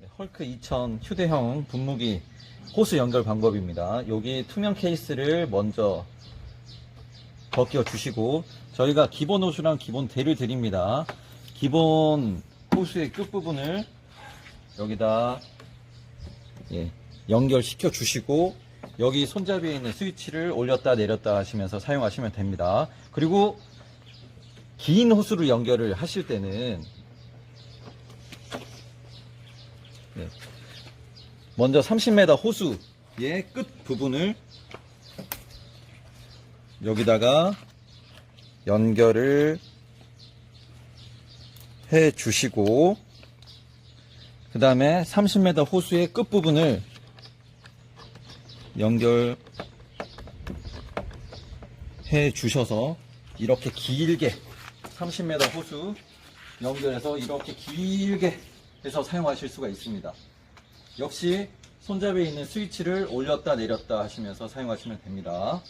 네, 헐크 2000 휴대형 분무기 호스 연결 방법입니다. 여기 투명 케이스를 먼저 벗겨 주시고 저희가 기본 호수랑 기본 대를 드립니다. 기본 호수의 끝부분을 여기다 예, 연결시켜 주시고 여기 손잡이에 있는 스위치를 올렸다 내렸다 하시면서 사용하시면 됩니다. 그리고 긴 호수를 연결을 하실 때는 네, 먼저 30m 호수의 끝 부분을 여기다가 연결을 해 주시고 그 다음에 30m 호수의 끝부분을 연결 해 주셔서 이렇게 길게 30m 호수 연결해서 이렇게 길게 해서 사용하실 수가 있습니다. 역시 손잡이에 있는 스위치를 올렸다 내렸다 하시면서 사용하시면 됩니다.